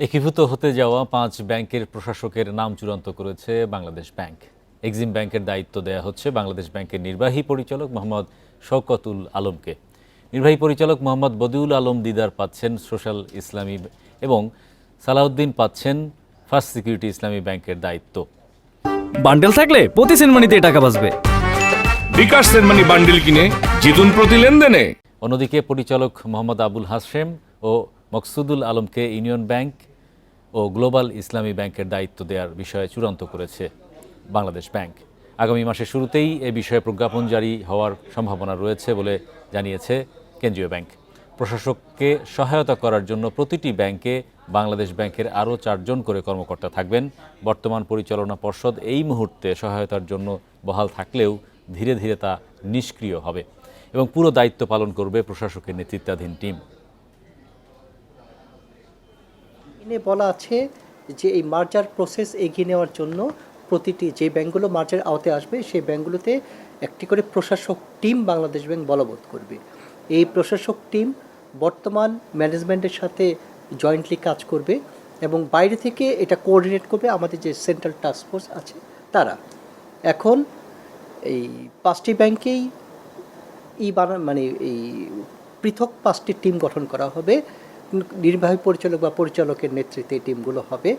একীভূত হতে যাওয়া পাঁচ ব্যাংকের প্রশাসকের নাম চূড়ান্ত করেছে বাংলাদেশ ব্যাংক। এক্সিম ব্যাংকের দায়িত্ব দেয়া হচ্ছে বাংলাদেশ ব্যাংকের নির্বাহী পরিচালক মোহাম্মদ শওকতুল আলমকে। নির্বাহী পরিচালক মোহাম্মদ বদিউল আলম দিদার পাচ্ছেন সোশ্যাল ইসলামী এবং সালাউদ্দিন পাচ্ছেন ফার্স্ট সিকিউরিটি ইসলামী ব্যাংকের দায়িত্ব। বান্ডেল থাকলে প্রতি সেনমানিতে টাকা বাঁচবে। বিকাশ সেনমানি বান্ডিল কিনে জিতুন প্রতি লেনদেনে। অন্যদিকে পরিচালক মোহাম্মদ আবুল হাসেম ও মকসুদুল আলমকে ইউনিয়ন ব্যাংক ও গ্লোবাল ইসলামী ব্যাংকের দায়িত্ব দেওয়ার বিষয়ে চূড়ান্ত করেছে বাংলাদেশ ব্যাংক। আগামী মাসের শুরুতেই এ বিষয়ে প্রজ্ঞাপন জারি হওয়ার সম্ভাবনা রয়েছে বলে জানিয়েছে কেন্দ্রীয় ব্যাংক। প্রশাসককে সহায়তা করার জন্য প্রতিটি ব্যাংকে বাংলাদেশ ব্যাংকের আরও চারজন করে কর্মকর্তা থাকবেন। বর্তমান পরিচালনা পর্ষদ এই মুহূর্তে সহায়তার জন্য বহাল থাকলেও ধীরে ধীরে তা নিষ্ক্রিয় হবে এবং পুরো দায়িত্ব পালন করবে প্রশাসকের নেতৃত্বাধীন টিম। এখানে বলা আছে যে এই মার্জার প্রসেস এগিয়ে নেওয়ার জন্য প্রতিটি যে ব্যাংকগুলো মার্জার আওতায় আসবে, সেই ব্যাংকগুলোতে একটি করে প্রশাসক টিম বাংলাদেশ ব্যাংক বলবৎ করবে। এই প্রশাসক টিম বর্তমান ম্যানেজমেন্টের সাথে জয়েন্টলি কাজ করবে এবং বাইরে থেকে এটা কোঅর্ডিনেট করবে আমাদের যে সেন্ট্রাল টাস্ক ফোর্স আছে, তারা। এখন এই পাঁচটি ব্যাংকেই ই বানা মানে এই পৃথক পাঁচটি টিম গঠন করা হবে। নির্বাহী পরিচালক বা পরিচালকের নেতৃত্বে এই টিমগুলো হবে।